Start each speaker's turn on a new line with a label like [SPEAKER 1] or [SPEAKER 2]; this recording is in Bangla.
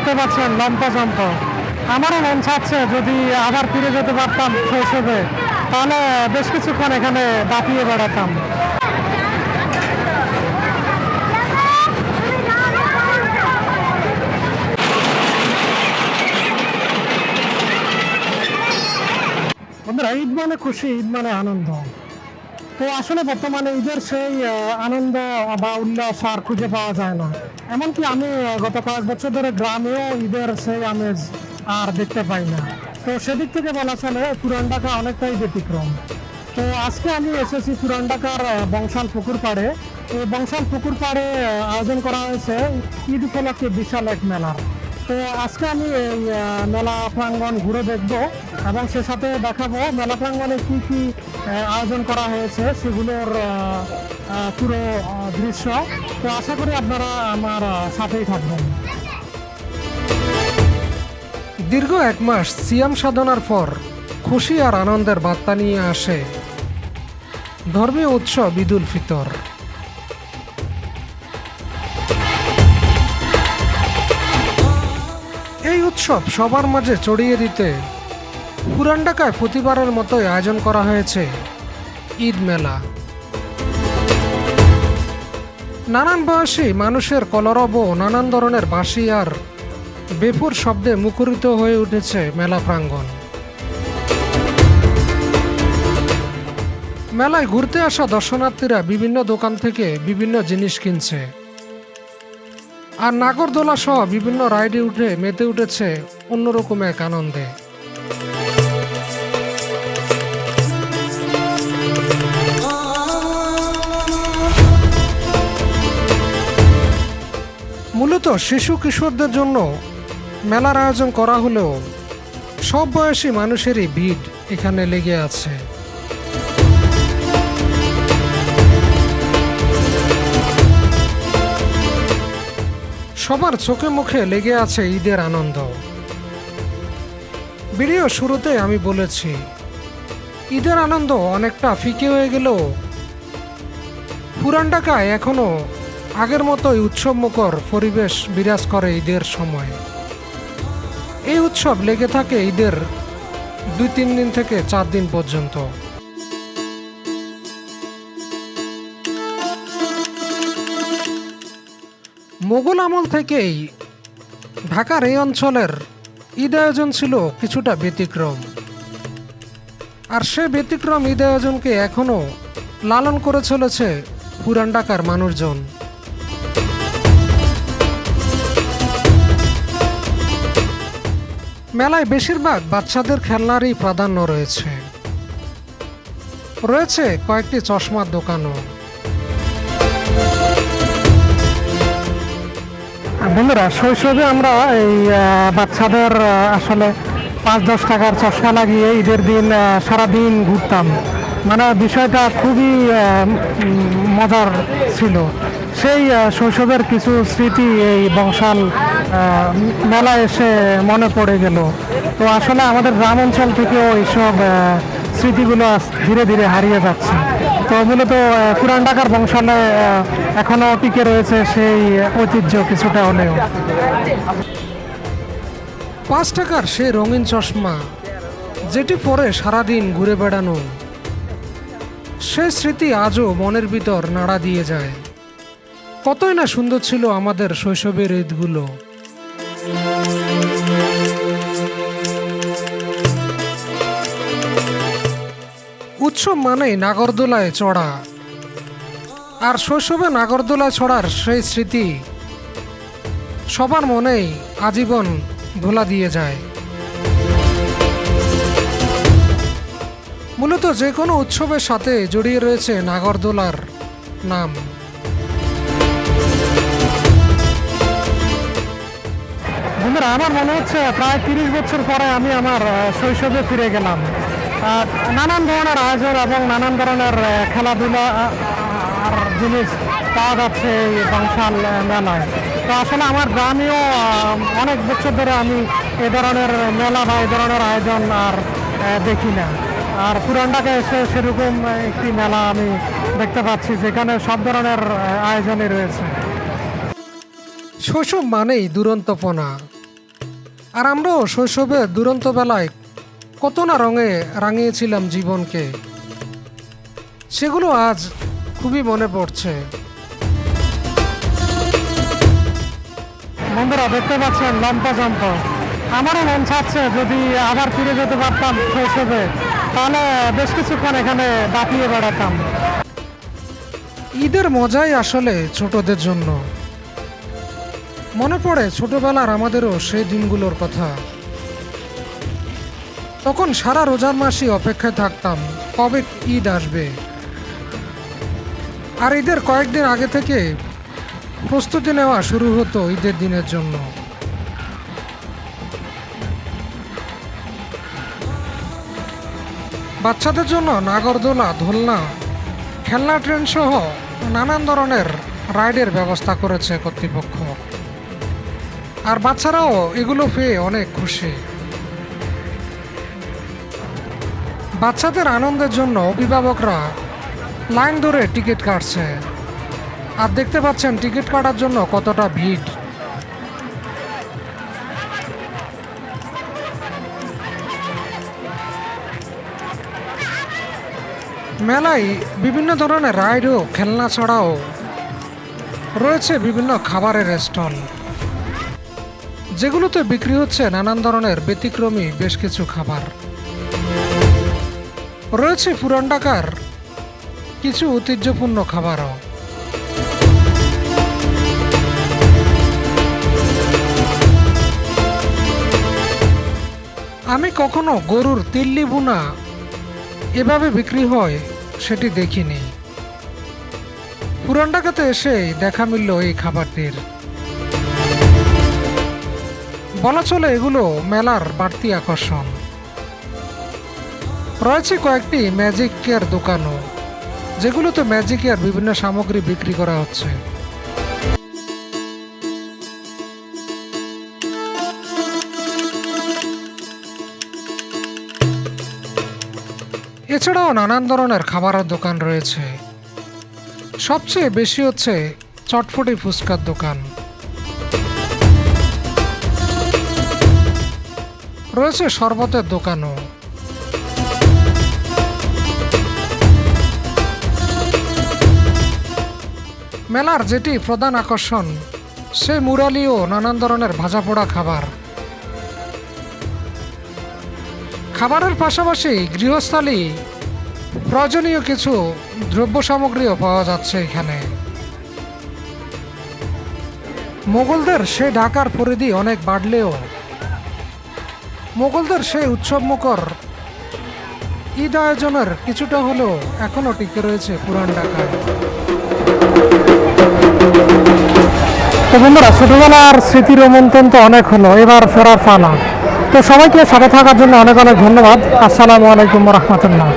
[SPEAKER 1] দেখতে পাচ্ছেন লম্পা জম্প। আমারও মন চাচ্ছে যদি আবার ফিরে যেতে পারতাম শৈশবে। তাহলে বেশ কিছুক্ষণ এখানে দাপিয়ে বেড়াতাম। বন্ধুরা, ঈদ মানে খুশি, ঈদ মানে আনন্দ। তো আসলে বর্তমানে ঈদের সেই আনন্দ বা উল্লাস আর খুঁজে পাওয়া যায় না। এমনকি আমি গত কয়েক বছর ধরে গ্রামেও ঈদের সেই আমেজ আর দেখতে পাই না। তো সেদিক থেকে বলা চলে, পুরান ঢাকা অনেকটাই ব্যতিক্রম। তো আজকে আমি এসেছি পুরান ঢাকার বংশাল পুকুর পাড়ে। এই বংশাল পুকুর পাড়ে আয়োজন করা হয়েছে ঈদ উপলক্ষে বিশাল এক মেলার তো আজকে আমি এই মেলা প্রাঙ্গণ ঘুরে দেখব এবং সে সাথে দেখাবো মেলা প্রাঙ্গণে কী কি আয়োজন করা হয়েছে, সেগুলোর পুরো দৃশ্য। তো আশা করি আপনারা আমার সাথেই থাকবেন।
[SPEAKER 2] দীর্ঘ এক মাস সিয়াম সাধনার পর খুশি আর আনন্দের বার্তা নিয়ে আসে ধর্মীয় উৎসব ঈদ উল ফিতর। এই উৎসব সবার মাঝে ছড়িয়ে দিতে পুরান ঢাকায় প্রতিবারের মতোই আয়োজন করা হয়েছে ঈদ মেলা। নানান বয়সী মানুষের কলরব ও নানান ধরনের বাঁশি আর বেপুর শব্দে মুখরিত হয়ে উঠেছে মেলা প্রাঙ্গণ। মেলায় ঘুরতে আসা দর্শনার্থীরা বিভিন্ন দোকান থেকে বিভিন্ন জিনিস কিনছে। আর নাগরদোলা সহ বিভিন্ন রাইডে উঠে মেতে উঠেছে অন্যরকম এক আনন্দে। মূলত শিশু কিশোরদের জন্য মেলার আয়োজন করা হলেও সব বয়সী মানুষেরই ভিড় এখানে লেগে আছে। সবার চোখে মুখে লেগে আছে ঈদের আনন্দ। ভিডিও শুরুতে আমি বলেছি, ঈদের আনন্দ অনেকটা ফিকে হয়ে গেলেও পুরান ঢাকায় এখনও আগের মতোই উৎসবমুখর পরিবেশ বিরাজ করে ঈদের সময়। এই উৎসব লেগে থাকে ঈদের দুই তিন দিন থেকে চার দিন পর্যন্ত। মোগল আমল থেকেই ঢাকার এই অঞ্চলের ঈদ আয়োজন ছিল কিছুটা ব্যতিক্রম। আর সে ব্যতিক্রম ঈদ আয়োজনকে এখনও লালন করে চলেছে পুরান ঢাকার মানুষজন। মেলায় বেশিরভাগ বাচ্চাদের খেলনারই প্রাধান্য রয়েছে। রয়েছে কয়েকটি চশমার দোকানও।
[SPEAKER 1] বন্ধুরা, শৈশবে আমরা এই বাচ্চাদের আসলে পাঁচ দশ টাকার চশমা লাগিয়ে ঈদের দিন সারাদিন ঘুরতাম। মানে বিষয়টা খুবই মজার ছিল। সেই শৈশবের কিছু স্মৃতি এই বংশাল মেলা এসে মনে পড়ে গেল। তো আসলে আমাদের গ্রাম অঞ্চল থেকেও এইসব স্মৃতিগুলো ধীরে ধীরে হারিয়ে যাচ্ছে। তো মূলত পুরান ঢাকার বংশালে আহ, এখনও টিকে রয়েছে সেই ঐতিহ্য কিছুটা হলেও।
[SPEAKER 2] পাঁচ টাকার সে রঙিন চশমা যেটি পরে সারাদিন ঘুরে বেড়ানো। সে স্মৃতি আজও মনের ভিতর নাড়া দিয়ে যায়। কতই না সুন্দর ছিল আমাদের শৈশবের ঈদগুলো। উৎসব মানেই নাগরদোলায় চড়া। আর শৈশবে নাগরদোলায় চড়ার সেই স্মৃতি সবার মনেই আজীবন ধোলা দিয়ে যায়। মূলত যে কোনো উৎসবের সাথে জড়িয়ে রয়েছে নাগরদোলার নাম।
[SPEAKER 1] বন্ধুরা, আমার মনে হচ্ছে প্রায় তিরিশ বছর পরে আমি আমার শৈশবে ফিরে গেলাম। নানান ধরনের আয়োজন এবং নানান ধরনের খেলাধুলা আর জিনিস পাওয়া যাচ্ছে এই বংশাল মেলায়। তো আসলে আমার গ্রামেও অনেক বছর ধরে আমি এ ধরনের মেলা বা এ ধরনের আয়োজন আর দেখি না। আর পুরান ঢাকায় এসে সেরকম একটি মেলা আমি দেখতে পাচ্ছি যেখানে সব ধরনের আয়োজনই রয়েছে।
[SPEAKER 2] শৈশব মানেই দুরন্তপনা। আর আমরাও শৈশবে দুরন্ত বেলায় কত না রঙে রাঙিয়েছিলাম জীবনকে। সেগুলো আজ খুবই মনে পড়ছে।
[SPEAKER 1] বন্ধুরা দেখতে পাচ্ছেন লম্পা জম্পা। আমারও মন চাচ্ছে যদি আবার ফিরে যেতে পারতাম শৈশবে তাহলে বেশ কিছুক্ষণ এখানে দাপিয়ে বেড়াতাম।
[SPEAKER 2] ঈদের মজাই আসলে ছোটদের জন্য। মনে পড়ে ছোটবেলার আমাদেরও সেই দিনগুলোর কথা। তখন সারা রোজার মাসই অপেক্ষায় থাকতাম, কবে ঈদ আসবে। আর ঈদের কয়েকদিন আগে থেকে প্রস্তুতি নেওয়া শুরু হতো ঈদের দিনের জন্য। বাচ্চাদের জন্য নাগরদোলা দোলনা খেলনা, ট্রেন সহ নানান ধরনের রাইডের ব্যবস্থা করেছে কর্তৃপক্ষ। আর বাচ্চারাও এগুলো পেয়ে অনেক খুশি। বাচ্চাদের আনন্দের জন্য অভিভাবকরা লাইন ধরে টিকিট কাটছে। আর দেখতে পাচ্ছেন, টিকিট কাটার জন্য কতটা ভিড়। মেলায় বিভিন্ন ধরনের রাইড ও খেলনা ছাড়াও রয়েছে বিভিন্ন খাবারের স্টল। যেগুলোতে বিক্রি হচ্ছে নানান ধরনের ব্যতিক্রমী বেশ কিছু খাবার। রয়েছে পুরান ঢাকার কিছু ঐতিহ্যপূর্ণ খাবারও। আমি কখনো গরুর তিল্লি বুনা এভাবে বিক্রি হয় সেটি দেখিনি। পুরান ঢাকাতে এসে দেখা মিলল এই খাবারটির। বলা চলে এগুলো মেলার বাড়তি আকর্ষণ। রয়েছে কয়েকটি ম্যাজিকের দোকানও, যেগুলোতে ম্যাজিকের বিভিন্ন সামগ্রী বিক্রি করা হচ্ছে। এছাড়াও নানান ধরনের খাবারের দোকান রয়েছে। সবচেয়ে বেশি হচ্ছে চটফটি ফুচকার দোকান। রয়েছে শরবতের দোকানও। মেলার যেটি প্রধান আকর্ষণ সে মুরালিও নানান ধরনের ভাজা পোড়া খাবার। খাবারের পাশাপাশি গৃহস্থালী প্রয়োজনীয় কিছু দ্রব্য সামগ্রীও পাওয়া যাচ্ছে এখানে। মোগলদের সেই ঢাকার পরিধি অনেক বাড়লেও মোগলদের সেই উৎসবমুখর ঈদ আয়োজনের কিছুটা হলেও এখনও টিকে রয়েছে পুরান ঢাকায়।
[SPEAKER 1] তো বন্ধুরা, ছোটবেলার স্মৃতি রোমন্থন তো অনেক হলো, এবার ফেরার পালা। তো সবাইকে সাথে থাকার জন্য অনেক অনেক ধন্যবাদ। আসসালামু আলাইকুম রহমতুল্লাহ।